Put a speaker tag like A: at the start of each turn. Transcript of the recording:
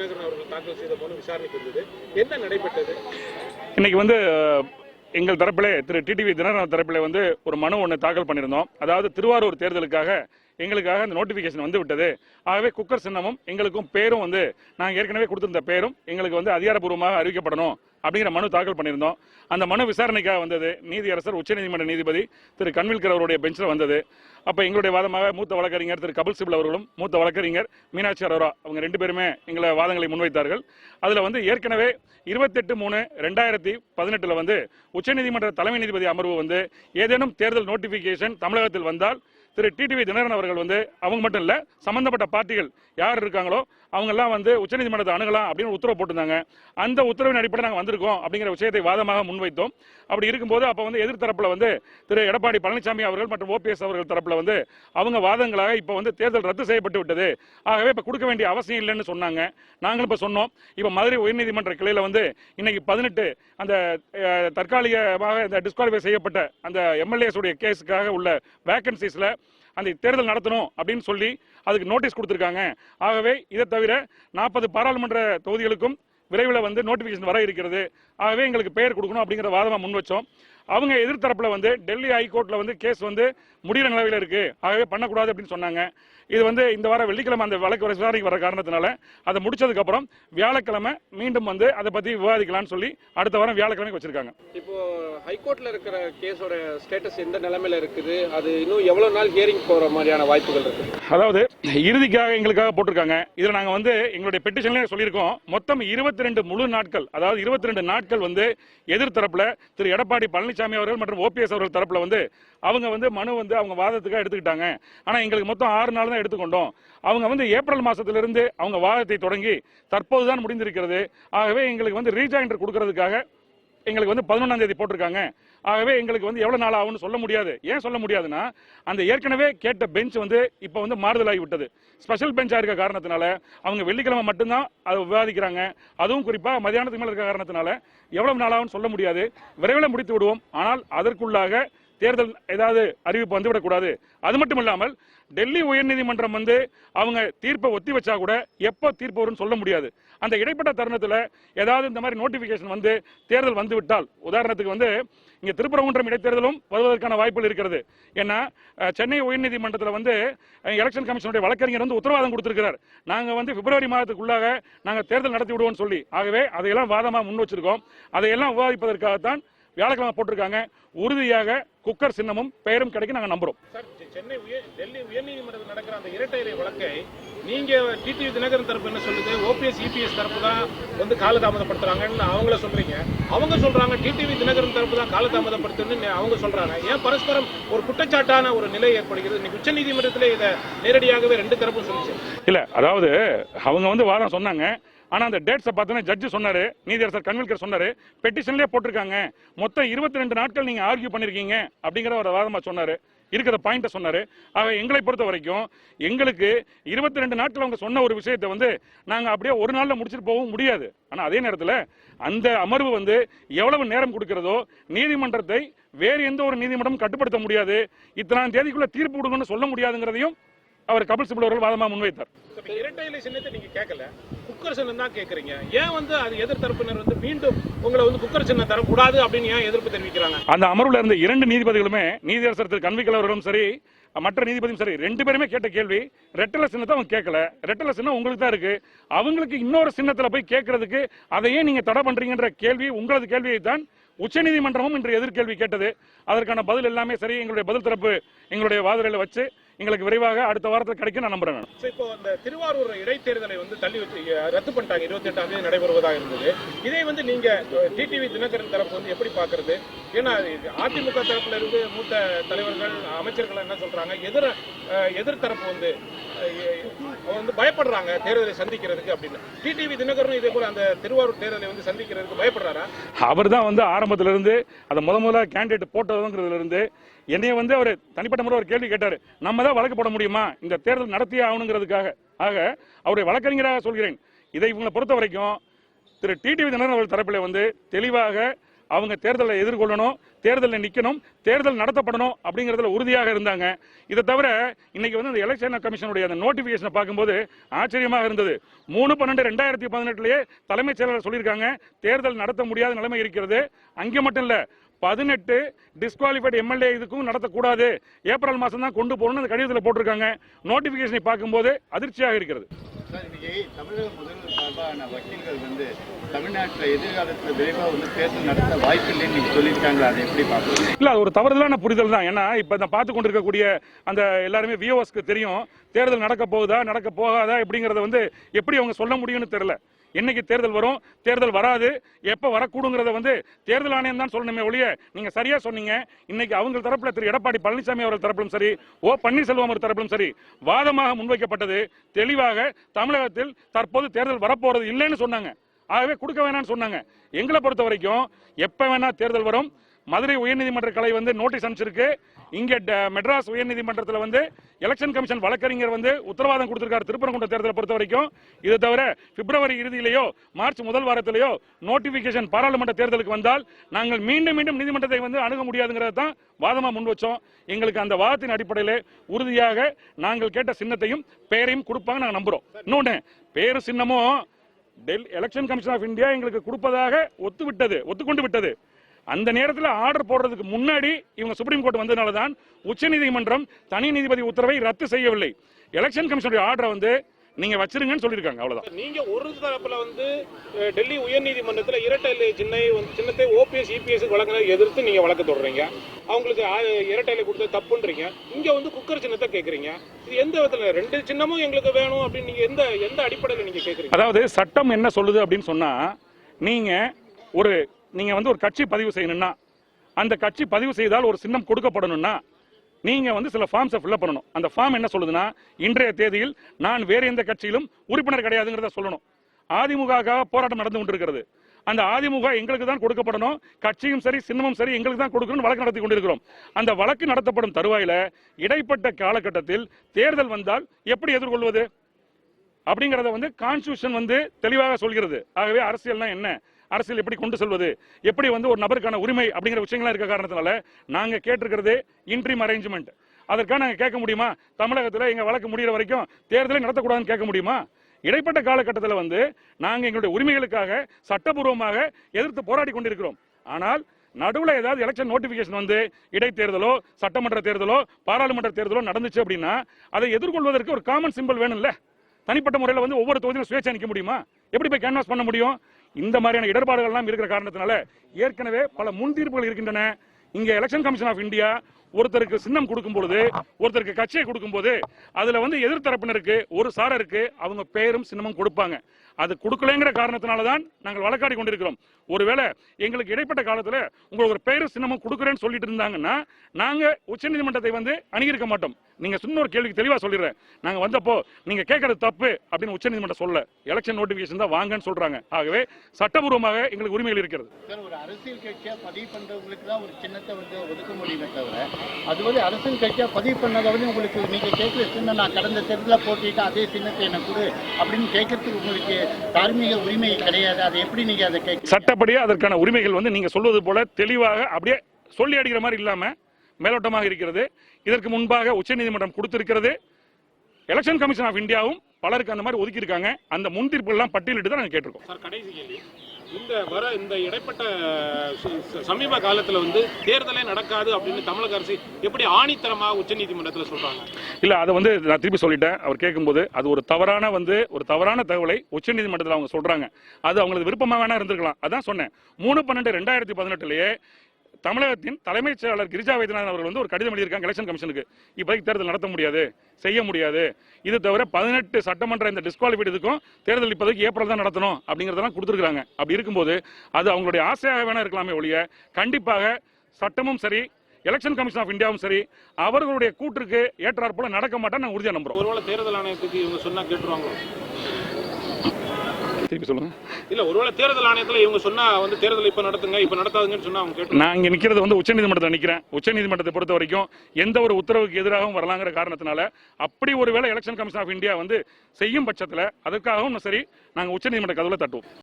A: தினகரன் அவர்கள் தாக்கல் செய்த மனு விசாரணைக்கு வந்தது. என்ன நடைபெற்றது?
B: இன்னைக்கு வந்து எங்கள் தரப்பிலே திரு டிடிவி தினகரன் தரப்பிலே வந்து ஒரு மனு ஒன்று தாக்கல் பண்ணியிருந்தோம். அதாவது திருவாரூர் தேர்தலுக்காக எங்களுக்காக அந்த நோட்டிஃபிகேஷன் வந்து விட்டது. ஆகவே குக்கர் சின்னமும் எங்களுக்கும் பேரும் வந்து நாங்கள் ஏற்கனவே கொடுத்திருந்த பேரும் எங்களுக்கு வந்து அதிகாரப்பூர்வமாக அறிவிக்கப்படணும். அப்படிங்கிற மனு தாக்கல் பண்ணியிருந்தோம். அந்த மனு விசாரணைக்காக வந்தது நீதியரசர் உச்சநீதிமன்ற நீதிபதி திரு கன்வில்கர் அவருடைய பெஞ்சில் வந்தது. அப்போ எங்களுடைய வாதமாக மூத்த வழக்கறிஞர் திரு கபில் சிபில் அவர்களும் மூத்த வழக்கறிஞர் மீனாட்சி அரோரா அவங்க ரெண்டு பேருமே எங்களை வாதங்களை முன்வைத்தார்கள். அதில் வந்து ஏற்கனவே இருபத்தெட்டு மூணு ரெண்டாயிரத்தி பதினெட்டில் வந்து உச்சநீதிமன்ற தலைமை நீதிபதி அமர்வு வந்து ஏதேனும் தேர்தல் நோட்டிஃபிகேஷன் தமிழகத்தில் வந்தால் திரு டிடிவி தினகரன் அவர்கள் வந்து அவங்க மட்டும் இல்ல சம்பந்தப்பட்ட பார்ட்டிகள் யார் இருக்காங்களோ அவங்க எல்லாம் வந்து உச்சநீதிமன்றத்தை அணுகலாம் அப்படின்னு உத்தரவு போட்டிருந்தாங்க. அந்த உத்தரவின் அடிப்படையில் நாங்கள் வந்திருக்கோம் அப்படிங்கிற விஷயத்தை வாதமாக முன்வைத்தோம். அப்படி இருக்கும்போது அப்போ வந்து எதிர்த்தரப்பில் வந்து திரு எடப்பாடி பழனிசாமி அவர்கள் மற்றும் ஓபிஎஸ் அவர்கள் தரப்பில் வந்து அவங்க வாதங்களாக இப்போ வந்து தேர்தல் ரத்து செய்யப்பட்டு விட்டது. ஆகவே இப்போ கொடுக்க வேண்டிய அவசியம் இல்லைன்னு சொன்னாங்க. நாங்களும் இப்போ சொன்னோம். இப்போ மதுரை உயர்நீதிமன்ற கிளையில் வந்து இன்னைக்கு பதினெட்டு அந்த தற்காலிகமாக இந்த டிஸ்குவாலிஃபை செய்யப்பட்ட அந்த எம்எல்ஏஸ் உடைய கேஸுக்காக உள்ள வேக்கன்சிஸில் அந்த தேர்தல் நடத்தணும் அப்படின்னு சொல்லி அதுக்கு நோட்டீஸ் கொடுத்துருக்காங்க. ஆகவே இதை தவிர நாற்பது பாராளுமன்ற தொகுதிகளுக்கும் விரைவில் வந்து நோட்டிஃபிகேஷன் வர இருக்கிறது. ஆகவே எங்களுக்கு பெயர் கொடுக்கணும் அப்படிங்கிற வாதமாக முன் வச்சோம். அவங்க எதிர்த்தரப்புல வந்து டெல்லி ஹைகோர்ட்ல வந்து கேஸ் வந்து முடிகிற நிலவையில் இருக்கு. ஆகவே பண்ணக்கூடாது அப்படின்னு சொன்னாங்க. இது வந்து இந்த வாரம் வெள்ளிக்கிழமை அந்த வழக்கு விசாரணைக்கு வர காரணத்தினால அதை முடிச்சதுக்கு அப்புறம் வியாழக்கிழமை மீண்டும் வந்து அதை பத்தி விவாதிக்கலாம்னு சொல்லி அடுத்த வாரம் வியாழக்கிழமைக்கு வச்சிருக்காங்க.
A: இப்போ ஹைகோர்ட்ல இருக்கிற கேஸோட ஸ்டேட்டஸ் எந்த நிலைமையில இருக்குது? அது இன்னும் எவ்வளவு நாள் ஹியரிங் போற மாதிரியான வாய்ப்புகள் இருக்கு?
B: அதாவது இறுதிக்காக எங்களுக்காக போட்டிருக்காங்க. இதுல நாங்க வந்து எங்களுடைய பெட்டிஷன்ல சொல்லியிருக்கோம். மொத்தம் இருபத்தி ரெண்டு முழு நாட்கள் அதாவது இருபத்தி ரெண்டு நாட்கள் வந்து எதிர்த்தரப்புல திரு எடப்பாடி பழனிசாமி அவர்கள் மற்றும் ஓபிஎஸ் அவர்கள் தரப்புல வந்து அவங்க வந்து மனு வந்து அவங்க வாதத்துக்காக எடுத்துக்கிட்டாங்க. ஆனா எங்களுக்கு மொத்தம் ஆறு நாள் தான் எடுத்துக்கொண்டோம். அவங்க வந்து ஏப்ரல் மாசத்திலிருந்து அவங்க வாதத்தை தொடங்கி தற்போதுதான் முடிந்திருக்கிறது. ஆகவே எங்களுக்கு வந்து ரீஜாயின்டர் கொடுக்கறதுக்காக எங்களுக்கு வந்து பதினொன்றாம் தேதி போட்டிருக்காங்க. ஆகவே எங்களுக்கு வந்து எவ்வளோ நாள் ஆகும்னு சொல்ல முடியாது. ஏன் சொல்ல முடியாதுன்னா அந்த ஏற்கனவே கேட்ட பெஞ்ச் வந்து இப்போ வந்து மாறுதலாகி விட்டது. ஸ்பெஷல் பெஞ்சாக இருக்க காரணத்தினால அவங்க வெள்ளிக்கிழமை மட்டும்தான் அதை விவாதிக்கிறாங்க. அதுவும் குறிப்பாக மதியானத்துக்கு மேலே இருக்க காரணத்தினால எவ்வளவு நாள் ஆகும்னு சொல்ல முடியாது. விரைவில் முடித்து விடுவோம். ஆனால் அதற்குள்ளாக தேர்தல் ஏதாவது அறிவிப்பு வந்துவிடக்கூடாது. அது மட்டும் இல்லாமல் டெல்லி உயர்நீதிமன்றம் வந்து அவங்க தீர்ப்பை ஒத்தி வச்சா கூட எப்போ தீர்ப்பு வரும்னு சொல்ல முடியாது. அந்த இடைப்பட்ட தருணத்தில் ஏதாவது இந்த மாதிரி நோட்டிபிகேஷன் வந்து தேர்தல் வந்து விட்டால் உதாரணத்துக்கு வந்து இங்கே திருப்பரங்குன்றம் இடைத்தேர்தலும் வருவதற்கான வாய்ப்புகள் இருக்கிறது. ஏன்னா சென்னை உயர்நீதிமன்றத்தில் வந்து எலெக்ஷன் கமிஷனுடைய வழக்கறிஞர் வந்து உத்தரவாதம் கொடுத்திருக்கிறார். நாங்கள் வந்து பிப்ரவரி மாதத்துக்குள்ளாக நாங்கள் தேர்தல் நடத்தி விடுவோம்னு சொல்லி. ஆகவே அதையெல்லாம் வாதமாக முன் வச்சிருக்கோம். அதையெல்லாம் விவாதிப்பதற்காகத்தான் வியாழக்கிழமை போட்டிருக்காங்க. உறுதியாக குக்கர் சின்னமும் பெயரும் கிடைக்கும் நாங்கள் நம்புகிறோம்
A: சார் சென்னை உயர் டெல்லி உயர்நீதிமன்றத்தில் நடக்கிற அந்த இரட்டை வழக்கை நீங்க டிடிவி தினகரன் தரப்பு என்ன சொல்லுது? ஓபிஎஸ் இபிஎஸ் தரப்பு தான் வந்து காலதாமதப்படுத்துறாங்கன்னு அவங்கள சொல்றீங்க. அவங்க சொல்றாங்க டிடிவி தினகரன் தரப்பு தான் காலதாமதப்படுத்துன்னு அவங்க சொல்றாங்க. ஏன் பரஸ்பரம் ஒரு குற்றச்சாட்டான ஒரு நிலை ஏற்படுகிறது? இன்னைக்கு உச்சநீதிமன்றத்திலே இதை நேரடியாகவே ரெண்டு தரப்பும் சொல்லிச்சு.
B: இல்ல அதாவது அவங்க வந்து வாரம் சொன்னாங்க. ஆனால் அந்த டேட்ஸை பார்த்தோன்னா ஜட்ஜு சொன்னார் நீதியரசர் கன்வில்கர் சொன்னார் பெட்டிஷன்லேயே போட்டிருக்காங்க. மொத்தம் இருபத்தி ரெண்டு நாட்கள் நீங்கள் ஆர்கியூ பண்ணியிருக்கீங்க அப்படிங்கிற ஒரு வாதமாக சொன்னார். இருக்கிற பாயிண்ட்டை சொன்னார். ஆக எங்களை பொறுத்த வரைக்கும் எங்களுக்கு இருபத்தி ரெண்டு நாட்கள் அவங்க சொன்ன ஒரு விஷயத்தை வந்து நாங்கள் அப்படியே ஒரு நாளில் முடிச்சுட்டு போகவும் முடியாது. ஆனால் அதே நேரத்தில் அந்த அமர்வு வந்து எவ்வளவு நேரம் கொடுக்கிறதோ நீதிமன்றத்தை வேறு எந்த ஒரு நீதிமன்றமும் கட்டுப்படுத்த முடியாது. இத்தனாம் தேதிக்குள்ளே தீர்ப்பு கொடுங்கன்னு சொல்ல முடியாதுங்கிறதையும் அவர் கபில் சிபில் அவர்கள் வாதமா முன்வைத்தார்.
A: இரட்டை இலை சின்னத்தை நீங்க கேட்கல குக்கர் சின்னம் தான் கேக்குறீங்க. ஏன் வந்து அது எதிர் தரப்பினர் வந்து மீண்டும் உங்களை வந்து குக்கர் சின்னம் தரக்கூடாது அப்படின்னு ஏன் எதிர்ப்பு தெரிவிக்கிறாங்க?
B: அந்த அமர்வுல இருந்த இரண்டு நீதிபதிகளுமே நீதியரசர் திரு கன்விக்கல் அவர்களும் சரி மற்ற நீதிபதியும் சரி ரெண்டு பேருமே கேட்ட கேள்வி ரெட்டல சின்னத்தை அவங்க கேட்கல ரெட்டல சின்னம் உங்களுக்கு தான் இருக்கு. அவங்களுக்கு இன்னொரு சின்னத்துல போய் கேட்கறதுக்கு அதை ஏன் நீங்க தடை பண்றீங்கன்ற கேள்வி உங்களது கேள்வியை தான் உச்சநீதிமன்றமும் இன்று எதிர்கேள்வி கேட்டது. அதற்கான பதில் எல்லாமே சரி எங்களுடைய பதில் தரப்பு எங்களுடைய வாதரையில வச்சு எங்களுக்கு விரைவாக அடுத்த வாரத்தில் கிடைக்கும் நான் நம்புறேன்
A: இப்போ இந்த திருவாரூர் இடைத்தேர்தலை வந்து தள்ளி வச்சு ரத்து பண்ணிட்டாங்க. இருபத்தி எட்டாம் தேதி நடைபெறுவதாக இருந்தது. இதை வந்து நீங்க டிடிவி தினகரன் தரப்பு வந்து எப்படி பாக்குறது ஏன்னா இது அதிமுக தரப்புல இருந்து மூத்த தலைவர்கள் அமைச்சர்கள் என்ன சொல்றாங்க? எதிர எதிர்த்தரப்பு எதிர் தரப்பு வந்து வந்து பயப்படுறாங்க தேர்தலை சந்திக்கிறதுக்கு அப்படின்னு. டிடிவி தினகரன் இதே போல அந்த திருவாரூர் தேர்தலை வந்து சந்திக்கிறதுக்கு பயப்படுறாரா?
B: அவர் தான் வந்து ஆரம்பத்துல இருந்து அதை முத முதல்ல கேண்டிடேட் போட்டதுங்கிறதுல இருந்து என்னைய வந்து அவர் தனிப்பட்ட முறை ஒரு கேள்வி கேட்டாரு. நம்ம தான் வழக்கு போட முடியுமா? இந்த தேர்தல் நடத்தியே ஆகணுங்கிறதுக்காக. ஆக அவருடைய வழக்கறிஞராக சொல்கிறேன். இதை இவங்களை பொறுத்த வரைக்கும் திரு டிடிவி தினகரன் அவர்கள் தரப்பில் வந்து தெளிவாக அவங்க தேர்தலை எதிர்கொள்ளணும் தேர்தலில் நிற்கணும் தேர்தல் நடத்தப்படணும் அப்படிங்கிறதுல உறுதியாக இருந்தாங்க. இதை தவிர இன்னைக்கு வந்து இந்த எலெக்ஷன் கமிஷனுடைய அந்த நோட்டிபிகேஷனை பார்க்கும்போது ஆச்சரியமாக இருந்தது. மூணு பன்னெண்டு ரெண்டாயிரத்தி பதினெட்டுலேயே தலைமைச் செயலாளர் சொல்லியிருக்காங்க தேர்தல் நடத்த முடியாத நிலைமை இருக்கிறது. அங்கே மட்டும் இல்லை பதினெட்டு டிஸ்குவாலிஃபைடு எம்எல்ஏ இதுக்கும் நடத்தக்கூடாது. ஏப்ரல் மாதம் தான் கொண்டு போகணும்னு அந்த கடிதத்தில் போட்டிருக்காங்க. நோட்டிஃபிகேஷனை பார்க்கும்போது அதிர்ச்சியாக இருக்கிறது.
C: சார் இன்னைக்கு தமிழக முதல்வர் சார்பான வக்கீல்கள் வந்து தமிழ்நாட்டில் எதிர்காலத்தில் விரைவாக வந்து தேர்தல் நடத்த வாய்ப்பில்லைன்னு நீங்கள் சொல்லியிருக்காங்களா? அதை எப்படி பார்க்குறீங்க
B: இல்ல அது ஒரு தவறுதலான புரிதல் தான். ஏன்னா இப்போ நான் பார்த்து கொண்டிருக்கக்கூடிய அந்த எல்லாருமே விஓஸ்க்கு தெரியும். தேர்தல் நடக்க போகுதா நடக்க போகாதா எப்படிங்கிறத வந்து எப்படி அவங்க சொல்ல முடியும்னு தெரில என்னைக்கு தேர்தல் வரும். தேர்தல் வராது. எப்போ வரக்கூடுங்கிறத வந்து தேர்தல் ஆணையம் தான் சொல்லணுமே ஒழிய நீங்கள் சரியாக சொன்னீங்க. இன்னைக்கு அவங்க தரப்பில் திரு எடப்பாடி பழனிசாமி அவர்கள் தரப்பிலும் சரி ஓ பன்னீர்செல்வம் அவர் தரப்பிலும் சரி வாதமாக முன்வைக்கப்பட்டது. தெளிவாக தமிழகத்தில் தற்போது தேர்தல் வரப்போறது இல்லைன்னு சொன்னாங்க. ஆகவே கொடுக்க வேணாம்னு சொன்னாங்க. எங்களை பொறுத்த வரைக்கும் எப்போ வேணால் தேர்தல் வரும். மதுரை உயர்நீதிமன்ற கலை வந்து நோட்டீஸ் அனுப்பிச்சிருக்கு. இங்க மெட்ராஸ் உயர்நீதிமன்றத்தில் வந்து எலெக்ஷன் கமிஷன் வழக்கறிஞர் வந்து உத்தரவாதம் கொடுத்திருக்காரு. திருப்பரங்குன்ற தேர்தலை பொறுத்த வரைக்கும். இது தவிர பிப்ரவரி இறுதியிலேயோ மார்ச் முதல் வாரத்திலேயோ நோட்டிபிகேஷன் பாராளுமன்ற தேர்தலுக்கு வந்தால் நாங்கள் மீண்டும் மீண்டும் நீதிமன்றத்தை வந்து அணுக முடியாதுங்கிறத தான் வாதமாக முன் வச்சோம். எங்களுக்கு அந்த வாதத்தின் அடிப்படையில் உறுதியாக நாங்கள் கேட்ட சின்னத்தையும் பெயரையும் கொடுப்பாங்க நாங்கள் நம்புகிறோம் இன்னொன்று பேரு சின்னமும் the election commission of India எங்களுக்கு கொடுப்பதாக ஒத்துவிட்டது ஒத்துக்கொண்டு விட்டது. அந்த நேரத்தில் ஆர்டர் போடுறதுக்கு முன்னாடி இவங்க சுப்ரீம் கோர்ட் வந்ததுனால தான் உச்சநீதிமன்றம் தனி நீதிபதி உத்தரவை ரத்து செய்யவில்லை. எலெக்ஷன் கமிஷனுடைய ஆர்டரை வந்து நீங்க வச்சிருங்கன்னு சொல்லியிருக்காங்க அவ்வளவுதான்.
A: நீங்க ஒரு தரப்புல வந்து டெல்லி உயர்நீதிமன்றத்துல இரட்டை இலை சின்னை சின்னத்தை ஓபிஎஸ் இபிஎஸ் வழங்கினதை எதிர்த்து நீங்க வழக்கு தொடர்றீங்க அவங்களுக்கு இரட்டை இலை கொடுத்தது தப்புன்றீங்க. இங்க வந்து குக்கர் சின்னத்தை கேக்குறீங்க. இது எந்த விதத்துல? ரெண்டு சின்னமும் எங்களுக்கு வேணும் அப்படின்னு நீங்க எந்த எந்த அடிப்படையில நீங்க கேக்குறீங்க?
B: அதாவது சட்டம் என்ன சொல்லுது அப்படின்னு சொன்னா நீங்க ஒரு நீங்கள் வந்து ஒரு கட்சி பதிவு செய்யணும்னா அந்த கட்சி பதிவு செய்தால் ஒரு சின்னம் கொடுக்கப்படணும்னா நீங்கள் வந்து சில ஃபார்ம்ஸை ஃபில்அப் பண்ணணும். அந்த ஃபார்ம் என்ன சொல்லுதுன்னா இன்றைய தேதியில் நான் வேறு எந்த கட்சியிலும் உறுப்பினர் கிடையாதுங்கிறத சொல்லணும். அதிமுக போராட்டம் நடந்து கொண்டிருக்கிறது. அந்த அதிமுக எங்களுக்கு தான் கொடுக்கப்படணும். கட்சியும் சரி சின்னமும் சரி எங்களுக்கு தான் கொடுக்கணும் வழக்கு நடத்தி கொண்டிருக்கிறோம். அந்த வழக்கு நடத்தப்படும் தருவாயில இடைப்பட்ட காலகட்டத்தில் தேர்தல் வந்தால் எப்படி எதிர்கொள்வது? அப்படிங்கிறத வந்து கான்ஸ்டியூஷன் வந்து தெளிவாக சொல்கிறது. ஆகவே அரசியல்னா என்ன? அரசியல் எப்படி கொண்டு செல்வது? எப்படி வந்து ஒரு நபருக்கான உரிமை அப்படிங்கிற விஷயங்கள்லாம் இருக்க காரணத்தினால நாங்கள் கேட்டிருக்கிறது இன்ட்ரீம் அரேஞ்ச்மெண்ட். அதற்காக நாங்கள் கேட்க முடியுமா? தமிழகத்தில் எங்கள் வழக்கு முடிகிற வரைக்கும் தேர்தலை நடத்தக்கூடாதுன்னு கேட்க முடியுமா? இடைப்பட்ட காலகட்டத்தில் வந்து நாங்கள் எங்களுடைய உரிமைகளுக்காக சட்டபூர்வமாக எதிர்த்து போராடி கொண்டிருக்கிறோம். ஆனால் நடுவில் ஏதாவது எலெக்ஷன் நோட்டிபிகேஷன் வந்து இடைத்தேர்தலோ சட்டமன்ற தேர்தலோ பாராளுமன்ற தேர்தலோ நடந்துச்சு அப்படின்னா அதை எதிர்கொள்வதற்கு ஒரு காமன் சிம்பிள் வேணும்ல? தனிப்பட்ட முறையில் வந்து ஒவ்வொரு தொகுதியிலும் சுயேட்சை நிற்க முடியுமா? எப்படி போய் கேன்வாஸ் பண்ண முடியும்? இந்த மாதிரியான இடர்பாடுகள் எல்லாம் இருக்கிற காரணத்தினால ஏற்கனவே பல முன்தீர்ப்புகள் இருக்கின்றன. இங்க எலெக்ஷன் கமிஷன் ஆஃப் இந்தியா ஒருத்தருக்கு சின்னம் கொடுக்கும் பொழுது ஒருத்தருக்கு கட்சியை கொடுக்கும் போது அதுல வந்து எதிர்த்தரப்பினருக்கு ஒரு சாரருக்கு அவங்க பெயரும் சின்னமும் கொடுப்பாங்க. அது கொடுக்கலைங்கிற காரணத்தினால தான் நாங்கள் வழக்காடி கொண்டிருக்கிறோம். ஒருவேளை எங்களுக்கு இடைப்பட்ட காலத்துல உங்களுக்கு ஒரு பெயரும் சின்னமும் கொடுக்குறேன்னு சொல்லிட்டு இருந்தாங்கன்னா நாங்க உச்சநீதிமன்றத்தை வந்து அணுகியிருக்க மாட்டோம். நீங்க இன்னொரு கேள்விக்கு தெளிவா சொல்லிடுறேன். நாங்க வந்தப்போ நீங்க கேட்கறது தப்பு அப்படின்னு உச்சநீதிமன்றம் சொல்ல. எலெக்ஷன் நோட்டிபிகேஷன் தான் வாங்கன்னு சொல்றாங்க. ஆகவே சட்டபூர்வமாக எங்களுக்கு உரிமைகள் இருக்கிறது.
C: ஒரு அரசியல் கட்சியா பதிவு பண்றவங்களுக்கு தான் ஒரு சின்னத்தை வந்து ஒதுக்க முடியுமே தவிர அது வந்து அரசியல் கட்சியா பதிவு பண்ணதை வந்து உங்களுக்கு நீங்க கேட்குற சின்னம் நான் கடந்த தேர்தலில் போட்டிட்டு அதே சின்னத்தை எனக்கு கொடு அப்படின்னு கேட்கறதுக்கு உங்களுக்கு தார்மீக உரிமை கிடையாது. அதை எப்படி நீங்க அதை கேட்க
B: சட்டப்படி அதற்கான உரிமைகள் வந்து நீங்க சொல்வது போல தெளிவாக அப்படியே சொல்லி அடிக்கிற மாதிரி இல்லாம மேலோட்டமாக இருக்கிறது. இதற்கு முன்பாக உச்சநீதிமன்றம் கொடுத்திருக்கிறது. எலெக்ஷன் கமிஷன் ஆஃப் இந்தியாவும் பலருக்கு அந்த மாதிரி ஒதுக்கி இருக்காங்க அந்த முன்தீர்ப்பு எல்லாம் பட்டியலிட்டு தான் நாங்க கேட்டிருக்கோம்
A: இந்த வர இந்த இடைப்பட்ட சமீப காலத்துல வந்து தேர்தலே நடக்காது அப்படின்னு தமிழக அரசு எப்படி ஆணித்தரமா உச்சநீதிமன்றத்துல சொல்றாங்க?
B: இல்ல அதை வந்து நான் திருப்பி சொல்லிட்டேன். அவர் கேட்கும்போது அது ஒரு தவறான வந்து ஒரு தவறான தகவலை உச்சநீதிமன்றத்தில் அவங்க சொல்றாங்க. அது அவங்களுக்கு விருப்பமா வேணா இருந்திருக்கலாம். அதான் சொன்னேன். மூணு பன்னெண்டு ரெண்டாயிரத்தி பதினெட்டுலயே தமிழகத்தின் தலைமைச் செயலாளர் கிரிஜா வைத்தியநாதன் அவர்கள் வந்து ஒரு கடிதம் எழுதியிருக்காங்க எலெக்ஷன் கமிஷனுக்கு இப்போதைக்கு தேர்தல் நடத்த முடியாது செய்ய முடியாது. இது தவிர பதினெட்டு சட்டமன்ற இந்த டிஸ்குவாலிஃபைட் இதுக்கும் தேர்தல் இப்போதைக்கு ஏப்ரல் தான் நடத்தணும் அப்படிங்கிறதெல்லாம் கொடுத்துருக்காங்க அப்படி இருக்கும்போது அது அவங்களுடைய ஆசையாக வேணா இருக்கலாமே ஒழிய கண்டிப்பாக சட்டமும் சரி எலெக்ஷன் கமிஷன் ஆஃப் இந்தியாவும் சரி அவர்களுடைய கூற்றுக்கு ஏற்றாற்போல நடக்க மாட்டேன் நான் உறுதியாக நம்புறோம்.
A: ஒருவேளை தேர்தல் ஆணையத்துக்கு இவங்க சொன்னா கேட்டுருவாங்க
B: திருப்பி சொல்லுங்க.
A: இல்ல ஒருவேளை தேர்தல் ஆணையத்துல இவங்க சொன்னா வந்து தேர்தல் இப்ப நடத்துங்க இப்ப நடத்தாதுங்கன்னு சொன்னா அவங்க கேட்டு
B: நான் இங்க நிக்கிறது வந்து உச்சநீதிமன்றத்தில் நிக்கிறேன். உச்சநீதிமன்றத்தை பொறுத்த வரைக்கும் எந்த ஒரு உத்தரவுக்கு எதிராகவும் வரலாங்கிற காரணத்தினால அப்படி ஒருவேளை எலெக்ஷன் கமிஷன் ஆஃப் இந்தியா வந்து செய்யும் பட்சத்துல அதற்காகவும் சரி நாங்க உச்சநீதிமன்ற கதவுல தட்டுவோம்.